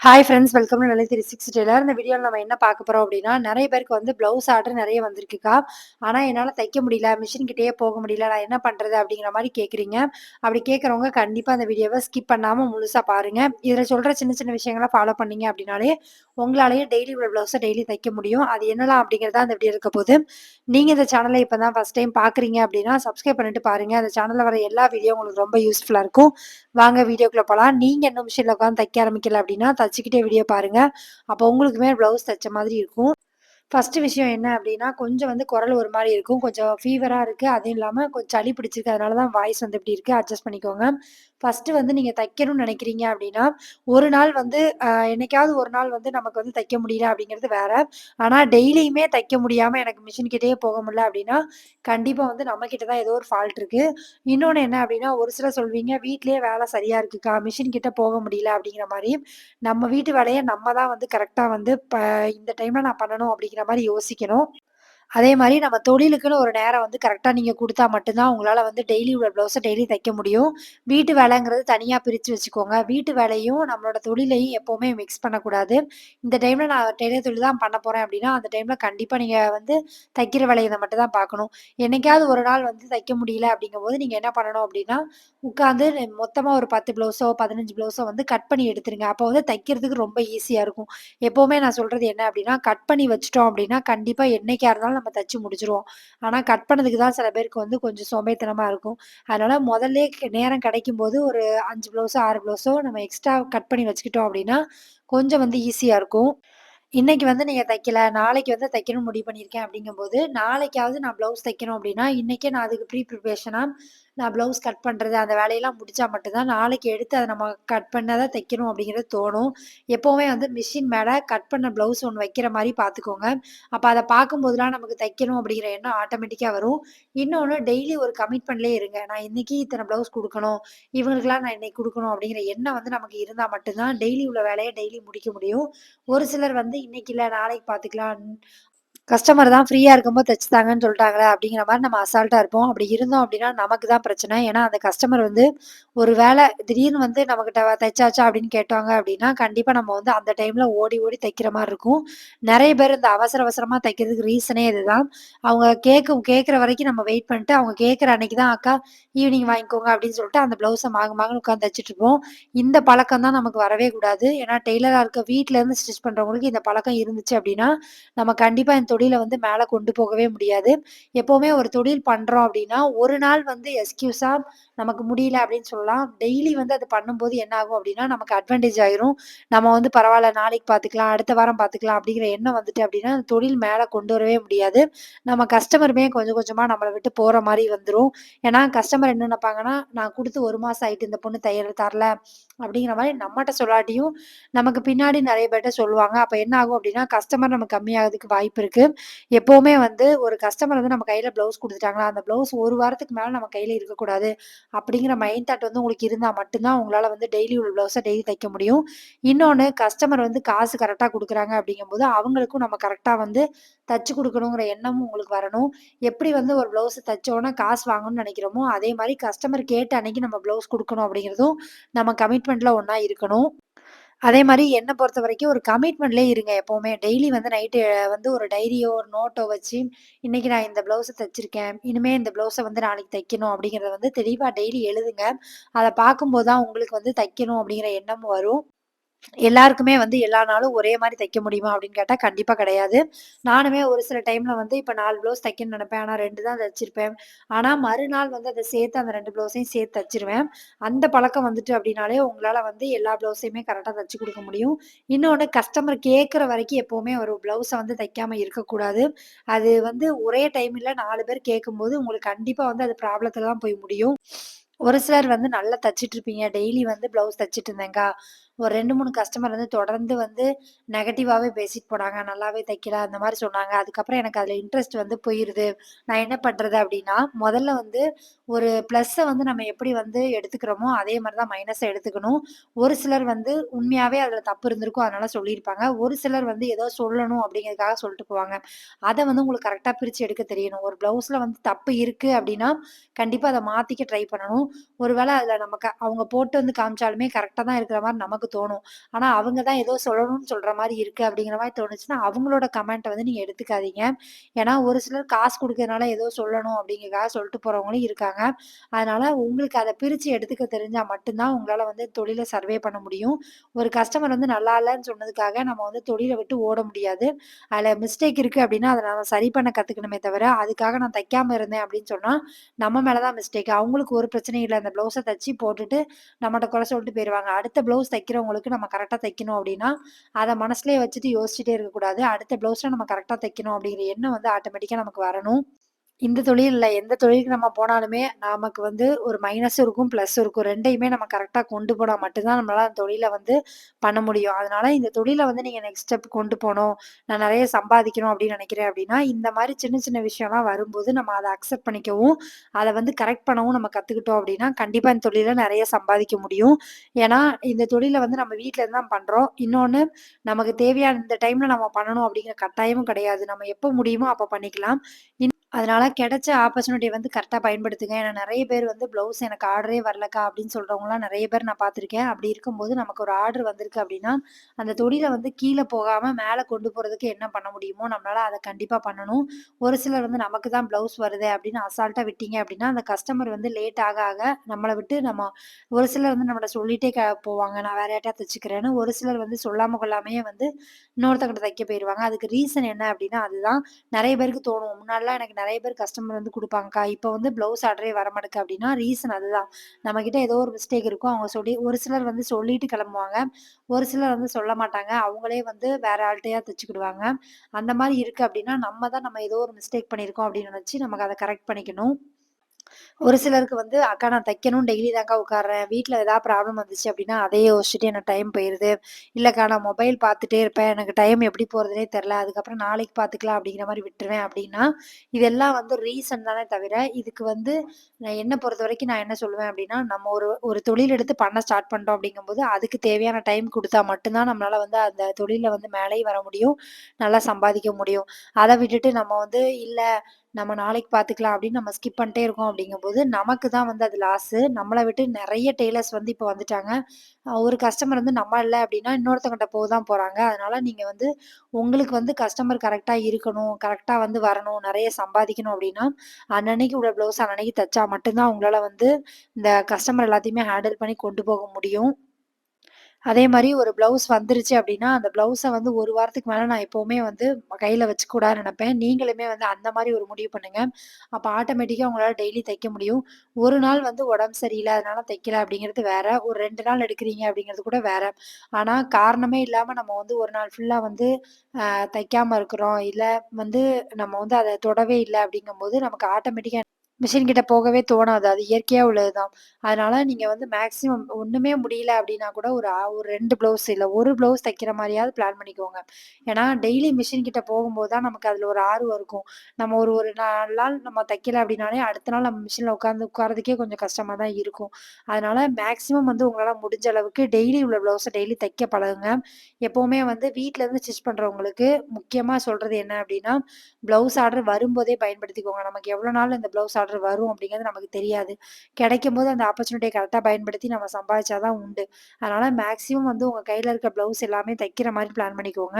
Hi friends welcome to நிலை திரு six Taylor இந்த வீடியோவில் நம்ம என்ன பார்க்க போகிறோம் அப்படின்னா நிறைய பேருக்கு வந்து ப்ளவுஸ் ஆர்டர் நிறைய வந்திருக்குக்கா. ஆனால் என்னால் தைக்க முடியல மிஷின் கிட்டேயே போக முடியல நான் என்ன பண்ணுறது அப்படிங்கிற மாதிரி கேட்குறீங்க அப்படி கேட்குறவங்க கண்டிப்பாக அந்த வீடியோவை ஸ்கிப் பண்ணாமல் முழுசாக பாருங்கள் இதில் சொல்கிற சின்ன சின்ன விஷயங்களை ஃபாலோ பண்ணீங்க அப்படின்னாலே உங்களாலேயே டெய்லி உள்ள ப்ளவுஸை டெய்லி தைக்க முடியும். அது என்னலாம் அப்படிங்கிறத அந்த வீடியோ இருக்க போது நீங்கள் இந்த சேனலை இப்போ தான் ஃபஸ்ட் டைம் பார்க்குறீங்க அப்படின்னா சப்ஸ்கிரைப் பண்ணிட்டு பாருங்கள் அந்த சேனலில் வர எல்லா வீடியோ உங்களுக்கு ரொம்ப யூஸ்ஃபுல்லாக இருக்கும். வாங்க வீடியோக்குள்ளே போகலாம் நீங்கள் என்ன மிஷினில் உட்காந்து தைக்க ஆரம்பிக்கல அப்படின்னா தச்சுக்கிட்டே வீடியோ பாருங்கள் அப்போ உங்களுக்குமே ப்ளவுஸ் தைச்ச மாதிரி இருக்கும். ஃபஸ்ட்டு விஷயம் என்ன அப்படின்னா கொஞ்சம் வந்து குரல் ஒரு மாதிரி இருக்கும். கொஞ்சம் ஃபீவராக இருக்குது அதுவும் இல்லாமல் கொஞ்சம் சளி பிடிச்சிருக்கு. அதனால தான் வாய்ஸ் வந்து இப்படி இருக்குது அட்ஜஸ்ட் பண்ணிக்கோங்க. ஃபஸ்ட்டு வந்து நீங்கள் தைக்கணும்னு நினைக்கிறீங்க அப்படின்னா ஒரு நாள் வந்து என்னைக்காவது ஒரு நாள் வந்து நமக்கு வந்து தைக்க முடியல அப்படிங்கிறது வேற. ஆனால் டெய்லியுமே தைக்க முடியாமல் எனக்கு மிஷின் கிட்டேயே போக முடியல அப்படின்னா கண்டிப்பாக வந்து நம்மக்கிட்ட தான் ஏதோ ஒரு ஃபால்ட் இருக்குது இன்னொன்று என்ன அப்படின்னா ஒரு சில சொல்வீங்க வீட்லேயே வேலை சரியாக இருக்குக்கா? மிஷின் கிட்ட போக முடியல அப்படிங்கிற மாதிரி. நம்ம வீட்டு வேலையை நம்ம தான் வந்து கரெக்டாக வந்து இப்போ இந்த டைமில் நான் பண்ணணும் அப்படிங்கிற அப்படிங்கிற மாதிரி யோசிக்கணும் அதே மாதிரி நம்ம தொழிலுக்குன்னு ஒரு நேரம் வந்து கரெக்டாக நீங்கள் கொடுத்தா மட்டும்தான் உங்களால் வந்து டெய்லி உள்ள ப்ளவுஸை டெய்லி தைக்க முடியும். வீட்டு வேலைங்கிறது தனியாக பிரித்து வச்சுக்கோங்க. வீட்டு வேலையும் நம்மளோட தொழிலையும் எப்போவுமே மிக்ஸ் பண்ணக்கூடாது. இந்த டைமில் நான் டெய்லர் தொழில் தான் பண்ண போகிறேன் அப்படின்னா அந்த டைமில் கண்டிப்பாக நீங்கள் வந்து தைக்கிற வேலையை மட்டும் தான் பார்க்கணும். என்னைக்காவது ஒரு நாள் வந்து தைக்க முடியல அப்படிங்கும்போது நீங்கள் என்ன பண்ணணும் அப்படின்னா உட்காந்து மொத்தமாக ஒரு பத்து ப்ளவுஸோ பதினஞ்சு ப்ளவுஸோ வந்து கட் பண்ணி எடுத்துருங்க. அப்போ வந்து தைக்கிறதுக்கு ரொம்ப ஈஸியாக இருக்கும். எப்போவுமே நான் சொல்கிறது என்ன அப்படின்னா கட் பண்ணி வச்சிட்டோம் அப்படின்னா கண்டிப்பாக என்றைக்காக இருந்தாலும் நம்ம தச்சு முடிச்சிருவோம். ஆனால் கட் பண்ணதுக்கு தான் சில பேருக்கு வந்து கொஞ்சம் சோம்பேத்தனமாக இருக்கும். அதனால் முதல்ல நேரம் கிடைக்கும் போது ஒரு அஞ்சு ப்ளவுஸோ ஆறு ப்ளவுஸோ நம்ம எக்ஸ்ட்ரா கட் பண்ணி வச்சுக்கிட்டோம் அப்படின்னா கொஞ்சம் வந்து ஈஸியாக இருக்கும். இன்னைக்கு வந்து நீங்கள் தைக்கல, நாளைக்கு வந்து தைக்கணும்னு முடிவு பண்ணியிருக்கேன் அப்படிங்கும்போது, நாளைக்காவது நான் ப்ளவுஸ் தைக்கணும் அப்படின்னா, இன்றைக்கே நான் அதுக்கு ப்ரீ ப்ரிப்பரேஷனாக நான் ப்ளவுஸ் கட் பண்ணுறது அந்த வேலையெல்லாம் முடிச்சா மட்டும்தான் நாளைக்கு எடுத்து அதை நம்ம கட் பண்ணால் தான் தைக்கணும் அப்படிங்கிறது தோணும். எப்போவுமே வந்து மிஷின் மேலே கட் பண்ண ப்ளவுஸ் ஒன்று வைக்கிற மாதிரி பார்த்துக்கோங்க. அப்போ அதை பார்க்கும்போதெல்லாம் நமக்கு தைக்கணும் அப்படிங்கிற எண்ணம் ஆட்டோமேட்டிக்காக வரும். இன்னொன்று டெய்லி ஒரு கமிட்மெண்ட்லேயே இருங்க. நான் இன்னைக்கு இத்தனை ப்ளவுஸ் கொடுக்கணும் இவங்களுக்கெல்லாம் நான் இன்னைக்கு கொடுக்கணும் அப்படிங்கிற எண்ணம் வந்து நமக்கு இருந்தால் மட்டும்தான் டெய்லி உள்ள வேலையை டெய்லி முடிக்க முடியும். ஒரு சிலர் வந்து இன்னைக்கு இல்லை நாளைக்கு பார்த்துக்கலாம். கஸ்டமர் தான் ஃப்ரீயாக இருக்கும்போது தச்சு சொல்லிட்டாங்களே அப்படிங்கிற மாதிரி நம்ம அசால்ட்டாக இருப்போம். அப்படி இருந்தோம் அப்படின்னா நமக்கு தான் பிரச்சனை. ஏன்னா அந்த கஸ்டமர் வந்து ஒரு வேளை திடீர்னு வந்து நம்மக்கிட்ட தைச்சாச்சா அப்படின்னு கேட்டாங்க அப்படின்னா, கண்டிப்பாக நம்ம வந்து அந்த டைமில் ஓடி ஓடி தைக்கிற மாதிரி இருக்கும். நிறைய பேர் இந்த அவசர அவசரமாக தைக்கிறதுக்கு ரீசனே இதுதான். அவங்க கேட்கும் கேட்குற வரைக்கும் நம்ம வெயிட் பண்ணிட்டு, அவங்க கேட்குற அன்னைக்கு தான் அக்கா ஈவினிங் வாங்கிக்கோங்க அப்படின்னு சொல்லிட்டு அந்த ப்ளவுஸை மாங்கு மாங்கன்னு உட்காந்து தைச்சிட்டு இருப்போம். இந்த பழக்கம் தான் நமக்கு வரவே கூடாது. ஏன்னா டெய்லராக இருக்க வீட்டிலேருந்து இருந்து ஸ்டிச் பண்ணுறவங்களுக்கு இந்த பழக்கம் இருந்துச்சு அப்படின்னா, நம்ம கண்டிப்பாக இந்த தொழில வந்து மேல கொண்டு போகவே முடியாது. எப்பவுமே ஒரு தொழில் பண்றோம் அப்படின்னா, ஒரு நாள் வந்து எக்ஸ்கியூஸா நமக்கு முடியல அப்படின்னு சொல்லலாம். டெய்லி வந்து அது பண்ணும்போது என்ன ஆகும் அப்படின்னா, நமக்கு அட்வான்டேஜ் ஆயிரும். நம்ம வந்து பரவாயில்ல நாளைக்கு பார்த்துக்கலாம், அடுத்த வாரம் பார்த்துக்கலாம் அப்படிங்கிற எண்ணம் வந்துட்டு அப்படின்னா, அந்த தொழில் மேல கொண்டு வரவே முடியாது. நம்ம கஸ்டமருமே கொஞ்சம் கொஞ்சமா நம்மளை விட்டு போற மாதிரி வந்துடும் ஏன்னா கஸ்டமர் என்ன நினைப்பாங்கன்னா, நான் கொடுத்து ஒரு மாசம் ஆயிட்டு இந்த பொண்ணு தையல் தரல அப்படிங்கிற மாதிரி நம்மகிட்ட சொல்லாட்டியும், நமக்கு பின்னாடி நிறைய பேர்கிட்ட சொல்லுவாங்க. அப்ப என்ன ஆகும் அப்படின்னா, கஸ்டமர் நமக்கு கம்மியாகறதுக்கு வாய்ப்பு இருக்கு. எப்பவுமே வந்து ஒரு கஸ்டமர் வந்து நம்ம கையில ப்ளவுஸ் கொடுத்துட்டாங்களா அந்த ப்ளவுஸ் ஒரு வாரத்துக்கு மேல நம்ம கையில இருக்கக்கூடாது. அப்படிங்கிற மைண்ட் தாட் வந்து உங்களுக்கு இருந்தா மட்டும்தான் உங்களால் உங்களால வந்து டெய்லி உள்ள ப்ளவுஸை டெய்லி தைக்க முடியும். இன்னொன்னு கஸ்டமர் வந்து காசு கரெக்டாக கொடுக்குறாங்க அப்படிங்கும்போது, அவங்களுக்கும் நம்ம கரெக்டாக வந்து தச்சு கொடுக்கணுங்கிற எண்ணமும் உங்களுக்கு வரணும். எப்படி வந்து ஒரு ப்ளவுஸ் தச்சோனே காசு வாங்கணும்னு நினைக்கிறோமோ அதே மாதிரி கஸ்டமர் கேட்ட அன்னைக்கு நம்ம ப்ளவுஸ் கொடுக்கணும் அப்படிங்கிறதும் நம்ம கமிட்மெண்ட்ல ஒன்றா இருக்கணும். அதே மாதிரி என்னை பொறுத்த வரைக்கும் ஒரு கமிட்மெண்ட்லே இருங்க எப்போவுமே டெய்லி வந்து நைட்டு வந்து ஒரு டைரியோ, ஒரு நோட்டோ வச்சு, இன்னைக்கு நான் இந்த ப்ளவுஸை தைச்சிருக்கேன் இனிமே இந்த ப்ளவுஸை வந்து நாளைக்கு தைக்கணும் அப்படிங்கிறத வந்து தெளிவாக டெய்லி எழுதுங்க. அதை பார்க்கும்போது தான் உங்களுக்கு வந்து தைக்கணும் அப்படிங்கிற எண்ணம் வரும். எல்லாருக்குமே வந்து எல்லா நாளும் ஒரே மாதிரி தைக்க முடியுமா அப்படின்னு கேட்டால் கண்டிப்பாக கிடையாது. நானுமே ஒரு சில டைமில் வந்து இப்போ நாலு ப்ளவுஸ் தைக்கணும்னு நினைப்பேன் ஆனால் ரெண்டு தான் தைச்சிருப்பேன் ஆனால் மறுநாள் வந்து அதை சேர்த்து அந்த ரெண்டு ப்ளவுஸையும் சேர்த்து தைச்சிருவேன் அந்த பழக்கம் வந்துட்டு அப்படின்னாலே உங்களால் வந்து எல்லா ப்ளவுஸையுமே கரெக்டாக தைச்சி கொடுக்க முடியும். இன்னொன்று கஸ்டமர் கேட்குற வரைக்கும் எப்போவுமே ஒரு ப்ளவுஸை வந்து தைக்காமல் இருக்கக்கூடாது. அது வந்து ஒரே டைமில் நாலு பேர் கேட்கும்போது உங்களுக்கு கண்டிப்பாக வந்து அது ப்ராப்ளத்தில் தான் போய் முடியும். ஒரு சிலர் வந்து நல்லா தைச்சிட்டு இருப்பீங்க. டெய்லி வந்து ப்ளவுஸ் தைச்சிட்டு இருந்தேங்க ஒரு 2, 3 கஸ்டமர் வந்து தொடர்ந்து வந்து நெகட்டிவாகவே பேசிட்டு போனாங்க. நல்லாவே தைக்கல அந்த மாதிரி சொன்னாங்க. அதுக்கப்புறம் எனக்கு அதில் இன்ட்ரெஸ்ட் வந்து போயிடுது நான் என்ன பண்ணுறது அப்படின்னா முதல்ல வந்து ஒரு ப்ளஸ்ஸை வந்து நம்ம எப்படி வந்து எடுத்துக்கிறோமோ, அதே மாதிரி தான் மைனஸை எடுத்துக்கணும். ஒரு சிலர் வந்து உண்மையாகவே அதில் தப்பு இருந்திருக்கும். அதனால சொல்லியிருப்பாங்க. ஒரு சிலர் வந்து ஏதோ சொல்லணும் அப்படிங்கிறதுக்காக சொல்லிட்டு போவாங்க. அதை வந்து உங்களுக்கு கரெக்டாக பிரித்து எடுக்க தெரியணும். ஒரு ப்ளவுஸில் வந்து தப்பு இருக்குது அப்படின்னா கண்டிப்பாக அதை மாற்றிக்க ட்ரை பண்ணணும். ஒரு அதில் நமக்கு அவங்க போட்டு வந்து காமிச்சாலுமே கரெக்டாக தான் இருக்கிற மாதிரி நமக்கு தோணும். ஆனால் அவங்க தான் ஏதோ சொல்லணும்னு சொல்ற மாதிரி இருக்கு அப்படிங்கிற மாதிரி தோணுச்சுன்னா, அவங்களோட கமெண்ட்டை வந்து நீங்க எடுத்துக்காதீங்க. ஏன்னா ஒரு சிலர் காசு கொடுக்கறதுனால ஏதோ சொல்லணும் அப்படிங்கிறக்காக சொல்லிட்டு போறவங்களும் இருக்காங்க. அதனால் உங்களுக்கு அதை பிரித்து எடுத்துக்க தெரிஞ்சால் மட்டும்தான் உங்களால் வந்து தொழிலை சர்வே பண்ண முடியும். ஒரு கஸ்டமர் வந்து நல்லா இல்லைன்னு சொன்னதுக்காக நம்ம வந்து தொழிலை விட்டு ஓட முடியாது. அதில் மிஸ்டேக் இருக்கு அப்படின்னா, அதை நம்ம சரி பண்ண கற்றுக்கணுமே தவிர, அதுக்காக நான் தைக்காமல் இருந்தேன் அப்படின்னு சொன்னால் நம்ம மேலே தான் மிஸ்டேக். அவங்களுக்கு ஒரு பிரச்சனையும் இல்லை அந்த ப்ளவுஸை தச்சு போட்டுட்டு நம்மகிட்ட குறை சொல்லிட்டு போயிருவாங்க. அடுத்த ப்ளவுஸ் தைக்கிறவங்களுக்கு நம்ம கரெக்டாக தைக்கணும் அப்படின்னா, அதை மனசுலேயே வச்சுட்டு யோசிச்சுட்டே இருக்கக்கூடாது. அடுத்த ப்ளவுஸில் நம்ம கரெக்டாக தைக்கணும் அப்படிங்கிற எண்ணம் வந்து ஆட்டோமேட்டிக்காக நமக்கு வரணும். இந்த தொழில் இல்லை எந்த தொழிலுக்கு நம்ம போனாலுமே, நமக்கு வந்து ஒரு மைனஸும் இருக்கும், ப்ளஸ்ஸும் இருக்கும். ரெண்டையுமே நம்ம கரெக்டாக கொண்டு போனால் மட்டும்தான் நம்மளால் அந்த தொழிலை வந்து பண்ண முடியும். அதனால இந்த தொழிலை வந்து நீங்கள் நெக்ஸ்ட் ஸ்டெப் கொண்டு போகணும் நான் நிறைய சம்பாதிக்கணும் அப்படின்னு நினைக்கிறேன் அப்படின்னா, இந்த மாதிரி சின்ன சின்ன விஷயம்லாம் வரும்போது நம்ம அதை அக்செப்ட் பண்ணிக்கவும், அதை வந்து கரெக்ட் பண்ணவும் நம்ம கற்றுக்கிட்டோம் அப்படின்னா, கண்டிப்பாக இந்த தொழிலை நிறைய சம்பாதிக்க முடியும். ஏன்னா, இந்த தொழிலை வந்து நம்ம வீட்டில் இருந்து தான் பண்ணுறோம் இன்னொன்று நமக்கு தேவையான இந்த டைமில் நம்ம பண்ணணும் அப்படிங்கிற கட்டாயமும் கிடையாது. நம்ம எப்போ முடியுமோ அப்போ பண்ணிக்கலாம். அதனால கிடைச்ச ஆப்பர்ச்சுனிட்டிய வந்து கரெக்டாக பயன்படுத்துங்க. ஏன்னா நிறைய பேர் வந்து ப்ளவுஸ் எனக்கு ஆர்டரே வரலக்கா அப்படின்னு சொல்கிறவங்களாம் நிறைய பேர் நான் பார்த்துருக்கேன். அப்படி இருக்கும்போது நமக்கு ஒரு ஆர்டர் வந்திருக்கு அப்படின்னா, அந்த தொழில வந்து கீழே போகாமல் மேலே கொண்டு போகிறதுக்கு என்ன பண்ண முடியுமோ நம்மளால் அதை கண்டிப்பாக பண்ணணும். ஒரு சிலர் வந்து நமக்கு தான் ப்ளவுஸ் வருது அப்படின்னு அசால்ட்டாக விட்டீங்க அப்படின்னா, அந்த கஸ்டமர் வந்து லேட் ஆக ஆக நம்மளை விட்டு நம்ம ஒரு சிலர் வந்து நம்மளை சொல்லிட்டே க போவாங்க. நான் வேற யார்ட்டா தச்சுக்கிறேன்னு. ஒரு சிலர் வந்து சொல்லாமல் கொள்ளாமையே வந்து இன்னொருத்தங்கிட்ட தைக்க போயிடுவாங்க அதுக்கு ரீசன் என்ன அப்படின்னா, அதுதான் நிறைய பேருக்கு தோணும். முன்னாடிலாம் எனக்கு நிறைய பேர் கஸ்டமர் வந்து கொடுப்பாங்கக்கா இப்போ வந்து ப்ளவுஸ் ஆர்டரே வரமாட்டுக்கு அப்படின்னா, ரீசன் அதுதான். நம்மக்கிட்ட ஏதோ ஒரு மிஸ்டேக் இருக்கும். அவங்க சொல்லி ஒரு சிலர் வந்து சொல்லிட்டு கிளம்புவாங்க ஒரு சிலர் வந்து சொல்ல மாட்டாங்க. அவங்களே வந்து வேற ஆள்ட்டயா தச்சுக்கிடுவாங்க. அந்த மாதிரி இருக்கு அப்படின்னா, நம்ம தான் நம்ம ஏதோ ஒரு மிஸ்டேக் பண்ணியிருக்கோம் அப்படின்னு நினச்சி நமக்கு அதை கரெக்ட் பண்ணிக்கணும். ஒரு சிலருக்கு வந்து, "அக்கா நான் தைக்கணும் டெய்லி தான்க்கா உட்கார்றேன். வீட்டில் ஏதாவது ப்ராப்ளம் வந்துச்சு அப்படின்னா, அதையே யோசிச்சுட்டு எனக்கு டைம் போயிடுது இல்லைக்கா நான் மொபைல் பார்த்துட்டே இருப்பேன். எனக்கு டைம் எப்படி போகிறதுனே தெரில அதுக்கப்புறம் நாளைக்கு பார்த்துக்கலாம் அப்படிங்கிற மாதிரி விட்டுருவேன்." அப்படின்னா, இதெல்லாம் வந்து ரீசன் தானே தவிர, இதுக்கு வந்து நான் என்ன பொறுத்தவரைக்கும் நான் என்ன சொல்லுவேன் அப்படின்னா, நம்ம ஒரு ஒரு தொழில் எடுத்து பண்ண ஸ்டார்ட் பண்ணிட்டோம் அப்படிங்கும்போது, அதுக்கு தேவையான டைம் கொடுத்தா மட்டும்தான் நம்மளால் வந்து அந்த தொழிலில் வந்து மேலேயும் வர முடியும். நல்லா சம்பாதிக்க முடியும். அதை விட்டுட்டு நம்ம வந்து, இல்லை நம்ம நாளைக்கு பார்த்துக்கலாம்." அப்படின்னு நம்ம ஸ்கிப் பண்ணிட்டே இருக்கோம் அப்படிங்கும்போது, நமக்கு தான் வந்து அது லாஸு. நம்மளை விட்டு நிறைய டெய்லர்ஸ் வந்து இப்போ வந்துட்டாங்க. ஒரு கஸ்டமர் வந்து நம்ம இல்லை அப்படின்னா, இன்னொருத்தங்கிட்ட போக தான் போகிறாங்க அதனால் நீங்கள் வந்து உங்களுக்கு வந்து கஸ்டமர் கரெக்டாக இருக்கணும், கரெக்டாக வந்து வரணும், நிறைய சம்பாதிக்கணும் அப்படின்னா, அன்னன்னைக்கு உள்ள ப்ளவுஸ் அன்னன்னைக்கு தைச்சா மட்டும்தான் உங்களால் வந்து இந்த கஸ்டமர் எல்லாத்தையுமே ஹேண்டில் பண்ணி கொண்டு போக முடியும். அதே மாரி ஒரு ப்ளவுஸ் வந்துருச்சு அப்படின்னா, அந்த ப்ளவுஸ வந்து 1 வாரத்துக்கு மேல நான் எப்பவுமே வந்து கையில வச்சுக்கக்கூடாதுன்னு நெனப்பேன். நீங்களுமே வந்து அந்த மாரி ஒரு முடிவு பண்ணுங்க. அப்ப ஆட்டோமேட்டிக்கா உங்களால டெய்லி தைக்க முடியும். ஒரு நாள் வந்து உடம்பு சரியில்ல, அதனால தைக்கல அப்படிங்கிறது வேற. ஒரு 2 நாள் எடுக்குறீங்க அப்படிங்கிறது கூட வேற. ஆனா காரணமே இல்லாம நம்ம வந்து ஒரு நாள் ஃபுல்லா வந்து அ தைக்காம இருக்கிறோம். இல்ல வந்து நம்ம வந்து அத தொடவே இல்ல அப்படிங்கும்போது, நமக்கு ஆட்டோமேட்டிக்கா மிஷின் கிட்ட போகவே தோணாது. அது இயற்கையா உள்ளது தான். அதனால நீங்க வந்து மேக்ஸிமம் ஒண்ணுமே முடியல அப்படின்னா கூட ஒரு ஒரு ரெண்டு ப்ளவுஸ் இல்ல 1 ப்ளவுஸ் தைக்கிற மாதிரியாவது பிளான் பண்ணிக்கோங்க. ஏன்னா டெய்லி மிஷின் கிட்ட போகும்போது தான் நமக்கு அதுல ஒரு ஆர்வம் இருக்கும். நம்ம ஒரு ஒரு நாள் நம்ம தைக்கல அப்படின்னாலே அடுத்த நாள் நம்ம மிஷின்ல உட்கார்ந்து உட்கார்றதுக்கே கொஞ்சம் கஷ்டமா தான் இருக்கும். அதனால மேக்ஸிமம் வந்து உங்களால முடிஞ்ச அளவுக்கு டெய்லி உள்ள ப்ளவுஸை டெய்லி தைக்க பழகுங்க. எப்பவுமே வந்து வீட்ல இருந்து ஸ்டிச் பண்றவங்களுக்கு முக்கியமா சொல்றது என்ன அப்படின்னா ப்ளவுஸ் ஆர்டர் வரும்போதே பயன்படுத்திக்கோங்க. நமக்கு எவ்வளோ நாள் இந்த ப்ளவுஸ் ஆர்டர் வரும் அப்படிங்கிறது நமக்கு தெரியாது. கிடைக்கும் போது அந்த ஆப்பர்ச்சுனிட்டியை கரெக்டாக பயன்படுத்தி நம்ம சம்பாதிச்சாதான் உண்டு. அதனால மேக்ஸிமம் வந்து உங்கள் கையில் இருக்க ப்ளவுஸ் எல்லாமே தைக்கிற மாதிரி பிளான் பண்ணிக்கோங்க.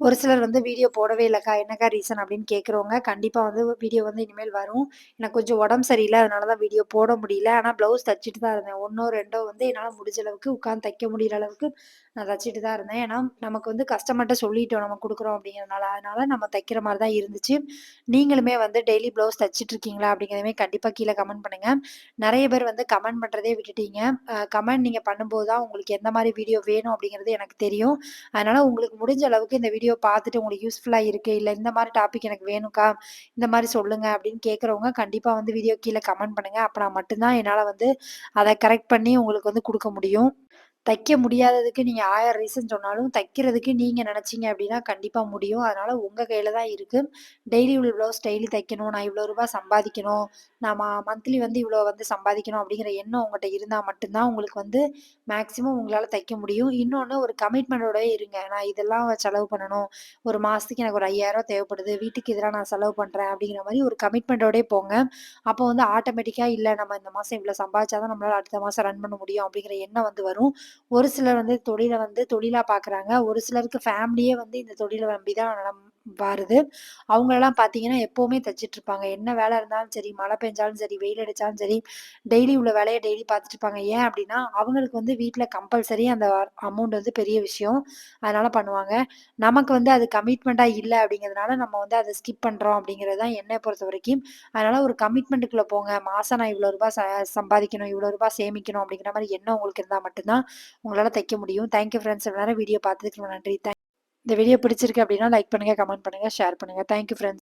ஒரு சிலர் வந்து வீடியோ போடவே இல்லைக்கா என்னக்கா ரீசன் அப்படின்னு கேட்குறவங்க, கண்டிப்பாக வந்து வீடியோ வந்து இனிமேல் வரும். எனக்கு கொஞ்சம் உடம்பு சரியில்லை அதனால தான் வீடியோ போட முடியல. ஆனால் ப்ளவுஸ் தைச்சிட்டு தான் இருந்தேன். 1ஓ 2ஓ வந்து என்னால் முடிஞ்ச அளவுக்கு உட்காந்து தைக்க முடியிற அளவுக்கு நான் தைச்சிட்டு தான் இருந்தேன். ஏன்னா, நமக்கு வந்து கஸ்டமர்கிட்ட சொல்லிட்டோம் நம்ம கொடுக்குறோம் அப்படிங்கிறதுனால. அதனால நம்ம தைக்கிற மாதிரி தான் இருந்துச்சு. நீங்களுமே வந்து டெய்லி ப்ளவுஸ் தைச்சிட்டு இருக்கீங்களா? அப்படிங்கிறதையுமே கண்டிப்பாக கீழே கமெண்ட் பண்ணுங்க. நிறைய பேர் வந்து கமெண்ட் பண்ணுறதே விட்டுட்டீங்க. கமெண்ட் நீங்கள் பண்ணும்போது தான் உங்களுக்கு எந்த மாதிரி வீடியோ வேணும் அப்படிங்கிறது எனக்கு தெரியும். அதனால் உங்களுக்கு முடிஞ்ச அளவுக்கு இந்த வீடியோ பார்த்துட்டு உங்களுக்கு யூஸ்ஃபுல்லாக இருக்குது இல்லை இந்த மாதிரி டாபிக் எனக்கு வேணும்க்கா, இந்த மாதிரி சொல்லுங்கள் அப்படின்னு கேட்குறவங்க கண்டிப்பாக வந்து வீடியோ கீழே கமெண்ட் பண்ணுங்கள் அப்போ நான் மட்டும்தான் என்னால் வந்து அதை கரெக்ட் பண்ணி உங்களுக்கு வந்து கொடுக்க முடியும். தைக்க முடியாததுக்கு நீங்க ஆயிரம் ரீசன் சொன்னாலும், தைக்கிறதுக்கு நீங்க நெனச்சீங்க அப்படின்னா கண்டிப்பா முடியும். அதனால உங்க கையில தான் இருக்கு. டெய்லி இவ்வளோ ப்ளவுஸ் டெய்லி தைக்கணும். நான் இவ்வளோ ரூபாய் சம்பாதிக்கணும். நான் மந்த்லி வந்து இவ்வளோ வந்து சம்பாதிக்கணும் அப்படிங்கிற எண்ணம் உங்கள்கிட்ட இருந்தா மட்டும்தான் உங்களுக்கு வந்து மேக்ஸிமம் உங்களால தைக்க முடியும். இன்னொன்னு ஒரு கமிட்மெண்டோடயே இருங்க. நான் இதெல்லாம் செலவு பண்ணணும். ஒரு மாசத்துக்கு எனக்கு ஒரு 5000 தேவைப்படுது. வீட்டுக்கு இதெல்லாம் நான் செலவு பண்றேன் அப்படிங்கிற மாதிரி ஒரு கமிட்மெண்டோடயே போங்க. அப்போ வந்து ஆட்டோமேட்டிக்கா இல்ல நம்ம இந்த மாசம் இவ்வளோ சம்பாதிச்சா தான் நம்மளால அடுத்த மாசம் ரன் பண்ண முடியும் அப்படிங்கிற எண்ணம் வந்து வரும். ஒரு சிலர் வந்து தொழிலை வந்து தொழிலாக பார்க்குறாங்க. ஒரு சிலருக்கு ஃபேமிலியே வந்து இந்த தொழிலை நம்பி தான் வருது அவங்களெல்லாம் பார்த்தீங்கன்னா, எப்போவுமே தைச்சிட்டு இருப்பாங்க என்ன வேலை இருந்தாலும் சரி, மழை பெஞ்சாலும் சரி, வெயில் அடித்தாலும் சரி, டெய்லி உள்ள வேலையை டெய்லி பார்த்துட்டுருப்பாங்க. ஏன் அப்படின்னா அவங்களுக்கு வந்து வீட்டில் கம்பல்சரி அந்த அமௌண்ட் வந்து பெரிய விஷயம். அதனால பண்ணுவாங்க. நமக்கு வந்து அது கமிட்மெண்ட்டாக இல்லை அப்படிங்கிறதுனால நம்ம வந்து அதை ஸ்கிப் பண்ணுறோம் அப்படிங்கிறது தான் என்னை பொறுத்த வரைக்கும் அதனால ஒரு கமிட்மெண்ட்டுக்குள்ள போங்க. மாதம் நான் இவ்வளோ ரூபா ச சம்பாதிக்கணும், இவ்வளோ ரூபா சேமிக்கணும் அப்படிங்கிற மாதிரி எண்ணம் உங்களுக்கு இருந்தால் மட்டும் தான் தைக்க முடியும். Thank you friends. நேரம் வீடியோ பார்த்ததுக்கு நன்றி. தேங்க் இந்த வீடியோ பிடிச்சிருக்கு அப்படின்னா லைக் பண்ணுங்கள் கமெண்ட் பண்ணுங்க, ஷேர் பண்ணுங்க. Thank you friends.